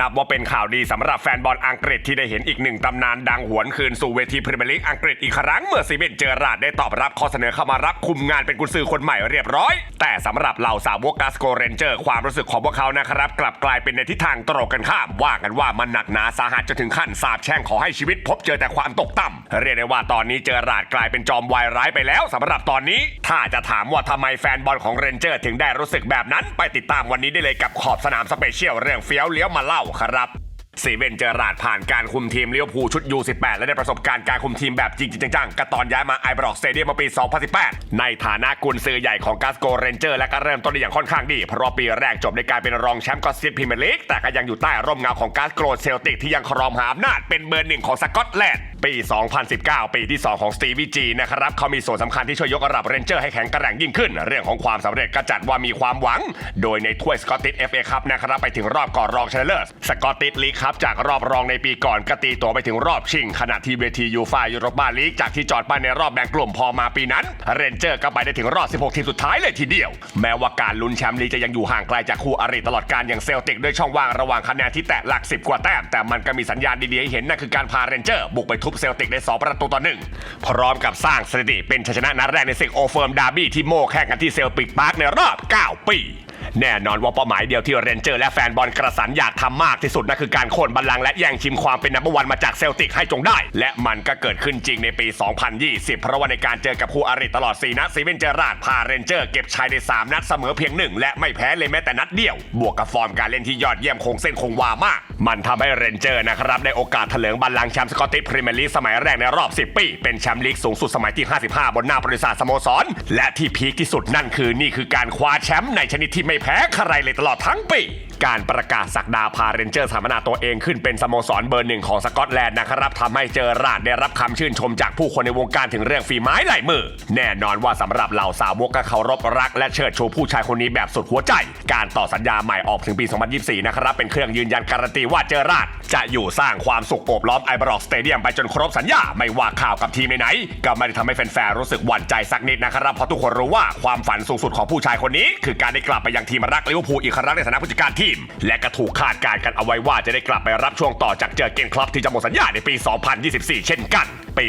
นับว่าเป็นข่าวดีสำหรับแฟนบอลอังกฤษที่ได้เห็นอีกหนึ่งตำนานดังหวนคืนสู่เวทีพรีเมียร์ลีกอังกฤษอีกครั้งเมื่อซีเวนเจอราร์ดได้ตอบรับข้อเสนอเข้ามารับคุมงานเป็นกุนซือคนใหม่เรียบร้อย แต่สำหรับเหล่าสาวกกาสโกเรนเจอร์ความรู้สึกของพวกเขานะครับ กลับกลายเป็นในทิศทางตรงกันข้ามว่ากันว่ามันหนักหนาสาหัสจนถึงขั้นสาบแช่งขอให้ชีวิตพบเจอแต่ความตกต่ำเรียกได้ว่าตอนนี้เจอราร์ดกลายเป็นจอมวายร้ายไปแล้วสำหรับตอนนี้ ถ้าจะถามว่าทำไมแฟนบอลของเรนเจอร์ถึงได้รู้สึกแบบนั้น ไปติดตามวันนี้ได้เลยกับขอบสนามสเปเชียลเรื่องเฟี้ยวเลี้ยวมาเล่าครับซีเวนเจอราร์ดผ่านการคุมทีมเลี้ยวภูชุด U18 และได้ประสบการณ์การคุมทีมแบบจริงจังๆกระตอนย้ายมาไอบร็อกสเตเดียมมาปี 2018 ในฐานะกุนซือใหญ่ของกาสโกเรนเจอร์ และก็เริ่มต้นได้อย่างค่อนข้างดี เพราะปีแรกจบในการเป็นรองแชมป์กอสซิปพรีเมียร์ลีกแต่ก็ยังอยู่ใต้ร่มเงาของกาสโกรเซลติกที่ยังครองหาอำนาจเป็นเบอร์หนึ่งของสกอตแลนด์ปี 2019 ปีที่ 2 ของสตีวีจีนะครับเขามีส่วนสำคัญที่ช่วยยกระดับเรนเจอร์ให้แข็งแกร่งยิ่งขึ้น เรื่องของความสำเร็จก็จัดว่ามีความหวัง โดยในถ้วยสกอตติชเอฟเอคัพนะครับไปถึงรอบก่อนรองชนะเลิศสกอตติชลีกครับจากรอบรองในปีก่อนก็ตีตัวไปถึงรอบชิง ขณะที่เวทียูฟายูโรปาลีกจากที่จอดไปในรอบแบ่งกลุ่มพอมาปีนั้น เรนเจอร์ก็ไปได้ถึงรอบ 16 ทีมสุดท้ายเลยทีเดียว แม้ว่าการลุ้นแชมป์ลีกจะยังอยู่ห่างไกลจากคู่อริตลอดการอย่างเซลติกด้วยช่องว่างระหว่างคะแนนที่แตะหลัก 10 กว่าแต้มแต่มันก็มีสัญญาณดีๆให้เห็นนั่นคือการพาเรนเจอร์บุกไปทบเซลติกได้สองประตูต่อหนึ่งพร้อมกับสร้างสถิติเป็นชัยชนะนัดแรกในศึกโอเฟิร์มดาร์บี้ที่โม่แข่งกันที่เซลปิกพาร์คในรอบ 9 ปี แน่นอนว่าเป้าหมายเดียวที่เรนเจอร์และแฟนบอลกระสันอยากทำมากที่สุดนั่นคือการโค่นบัลลังก์และแย่งชิมความเป็นนัมเบอร์วันมาจากเซลติกให้จงได้ และมันก็เกิดขึ้นจริงในปี 2020 เพราะว่าในการเจอกับคู่อริตลอด 4 นัดซีเวนเจอราดพาเรนเจอร์เก็บชัยใน 3 นัดเสมอเพียงหนึ่งและไม่แพ้เลยแม้แต่นัดเดียว บวกกับฟอร์มการเล่นที่ยอดเยี่ยมคงเส้นคงวามาก มันทำให้เรนเจอร์นะครับได้โอกาสเถลิงบัลลังก์แชมป์สกอตติชพรีเมียร์ลีกสมัยแรกในรอบ 10 ปี เป็นแชมป์ลีกสูงสุดสมัยที่ 55 บนหน้าประวัติศาสตร์สโมสร และที่พีคที่สุดนั่นคือนี่คือการคว้าแชมป์ในชนิดที่ไม่แพ้ใครเลยตลอดทั้งปี การประกาศสักดาพาเรนเจอร์สาปนาตัวเองขึ้นเป็นสโมสรเบอร์หนึ่งของสกอตแลนด์นะครับทำให้เจอราดได้รับคำชื่นชมจากผู้คนในวงการถึงเรื่องฝีไม้ลายมือ แน่นอนว่าสำหรับเหล่าสาวกก็เคารพรักและเชิดชูผู้ชายคนนี้แบบสุดหัวใจ การต่อสัญญาใหม่ออกถึงปี 2024 นะครับ เป็นเครื่องยืนยันการันตีว่าเจอราดจะอยู่สร้างความสุขโอบล้อมไอบรอกสเตเดียมไปจนครบสัญญาไม่ว่าข่าวกับทีมไหนๆก็ไม่ได้ทำให้แฟนๆรู้สึกหวั่นใจสักนิดนะครับเพราะทุกคนรู้ว่าความฝันสูงสุดของผู้ชายคนนี้ คือการได้กลับไปยังทีมรักลิเวอร์พูลอีกครั้งในฐานะผู้จัดการทีม และก็ถูกคาดการณ์กันเอาไว้ว่าจะได้กลับไปรับช่วงต่อจากเจอเกนคลับที่จะหมดสัญญาในปี 2024 เช่นกัน ปี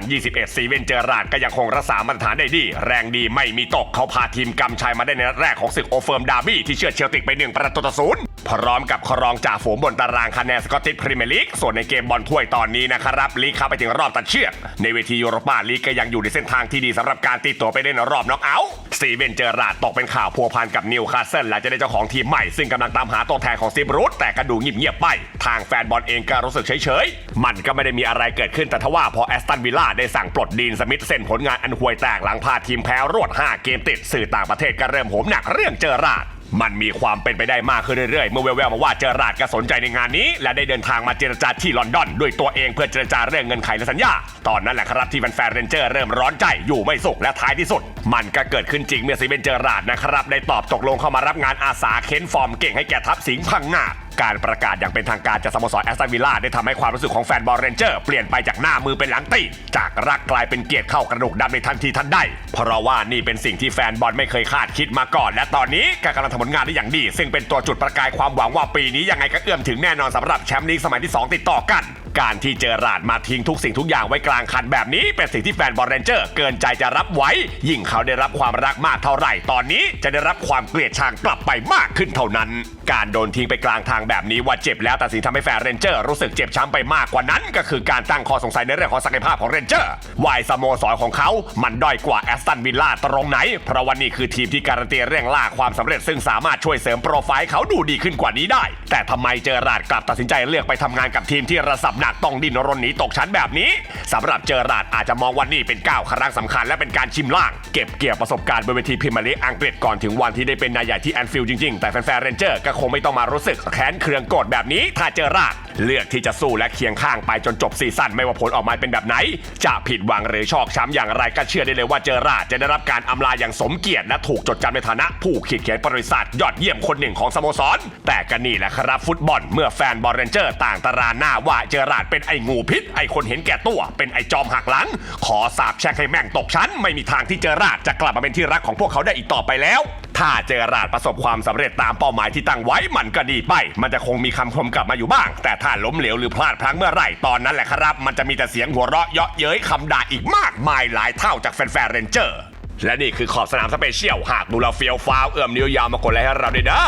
2021 ซีเวนเจอราดก็ยังคงรักษามาตรฐานได้ดี แรงดีไม่มีตกเขาพาทีมกำชัยมาได้ในนัดแรกของศึกโอเฟิร์มดาร์บี้ที่เชื่อดเชลติกไปหนึ่งประตูต่อศูนย์พร้อมกับครองจ่าฝูงบนตารางคะแนนสกอตติชพรีเมียร์ลีกส่วนในเกมบอลถ้วยตอนนี้นะครับลีกเข้าไปถึงรอบตัดเชือก ในเวทียูโรปาลีกก็ยังอยู่ในเส้นทางที่ดีสำหรับการตีตัวไปเล่นรอบน็อกเอาท์ซีเวนเจอราดตกเป็นข่าวพัวพันกับนิวคาสเซิลหลังจากได้เจ้าของทีมใหม่ซึ่งกำลังตามหาตัวแทนของซีบรูทแต่ก็ดูเงียบๆไป ทางแฟนบอลเองก็รู้สึกเฉยๆ มันก็ไม่ได้มีอะไรเกิดขึ้นแต่ทว่าพอแอสตันวิลล่าได้สั่งปลดดีนสมิธเส้นผลงานอันห่วยแตกหลังพาทีมแพ้รวด 5 เกมติดสื่อต่างประเทศก็เริ่มโหมหนักเรื่องเจอราดมันมีความเป็นไปได้มากขึ้นเรื่อยๆ เมื่อแววๆมาว่าเจอราดก็สนใจในงานนี้ และได้เดินทางมาเจรจาที่ลอนดอน ด้วยตัวเองเพื่อเจรจาเรื่องเงินไขและสัญญา ตอนนั้นแหละครับที่แฟนๆเรนเจอร์เริ่มร้อนใจอยู่ไม่สุขและท้ายที่สุด มันก็เกิดขึ้นจริงเมื่อซีเวนเจอราดนะครับได้ตอบตกลงเข้ามารับงานอาสาเค้นฟอร์มเก่งให้แก่ทัพสิงห์พังงาด การประกาศอย่างเป็นทางการจากสโมสรแอสตันวิลล่าได้ทำให้ความรู้สึกของแฟนบอลเรนเจอร์เปลี่ยนไปจากหน้ามือเป็นหลังตีจากรักกลายเป็นเกลียดเข้ากระดูกดำในทันทีทันใดเพราะว่านี่เป็นสิ่งที่แฟนบอลไม่เคยคาดคิดมาก่อน และตอนนี้การกำลังทำผลงานได้อย่างดี ซึ่งเป็นตัวจุดประกายความหวังว่าปีนี้ยังไงก็เอื้อมถึงแน่นอนสำหรับแชมป์ลีกสมัยที่ 2 ติดต่อกัน การที่เจอราดมาทิ้งทุกสิ่งทุกอย่างไว้กลางคันแบบนี้ เป็นสิ่งที่แฟนบอลเรนเจอร์เกินใจจะรับไว้ ยิ่งเขาได้รับความรักมากเท่าไหร่ตอนนี้จะได้รับความเกลียดชังกลับไปมากขึ้นเท่านั้น การโดนทิ้งไปกลางทางแบบนี้ว่าเจ็บแล้วแต่สิ่งทำให้แฟนเรนเจอร์รู้สึกเจ็บช้ำไปมากกว่านั้น ก็คือการตั้งข้อสงสัยในเรื่องของศักยภาพของเรนเจอร์วายสโมสรของเขา มันด้อยกว่าแอสตันวิลล่าตรงไหน เพราะวันนี้คือทีมที่การันตีเรื่องล่าความสำเร็จซึ่งสามารถช่วยเสริมโปรไฟล์เขาดูดีขึ้นกว่านี้ได้ แต่ทำไมเจอราดกลับตัดสินใจเลือกไปทำงานกับทีมที่ระสับหนักต้องดิ้นรนหนีตกชั้นแบบนี้สำหรับเจอราดอาจจะมองวันนี้เป็นก้าวครั้งสำคัญและเป็นการชิมล่าง เก็บเกี่ยวประสบการณ์บนเวทีพรีเมียร์ลีกอังกฤษก่อนถึงวันที่ได้เป็นนายใหญ่ที่แอนฟิลด์จริงๆ แต่แฟนๆเรนเจอร์ก็คงไม่ต้องมารู้สึกแค้นเคืองโกรธแบบนี้ ถ้าเจอราดเลือกที่จะสู้และเคียงข้างไปจนจบซีซั่นไม่ว่าผลออกมาเป็นแบบไหน จะผิดหวังหรือชอกช้ำอย่างไรก็เชื่อได้เลยว่าเจอราดจะได้รับการอำลาอย่างสมเกียรติและถูกจดจำในฐานะ ผู้ขีดเขียนประวัติศาสตร์ยอดเยี่ยมคนหนึ่งของสโมสร แต่ก็นี่แหละครับฟุตบอลเมื่อแฟนบอลเรนเจอร์ต่างตารานหน้าว่าเจอราดเป็นไอ้งูพิษ ไอ้คนเห็นแก่ตัว เป็นไอ้จอมหักหลัง ขอสาบแช่งให้แม่งตกชั้น ไม่มีทางที่เจอราดจะกลับมาเป็นที่รักของพวกเขาได้อีกต่อไปแล้ว ถ้าเจอราดประสบความสำเร็จตามเป้าหมายที่ตั้งไว้มันก็ดีไป มันจะคงมีคำชมกลับมาอยู่บ้าง แต่ถ้าล้มเหลวหรือพลาดพลั้งเมื่อไหร่ตอนนั้นแหละครับ มันจะมีแต่เสียงหัวเราะเยาะเย้ยคำด่าอีกมากมายหลายเท่าจากแฟนๆเรนเจอร์และนี่คือขอบสนามสเปเชียลหากดูเราเฟียวฟ้าวเอื้อมนิ้วยาวมากดไลค์ให้เราด้วยนะ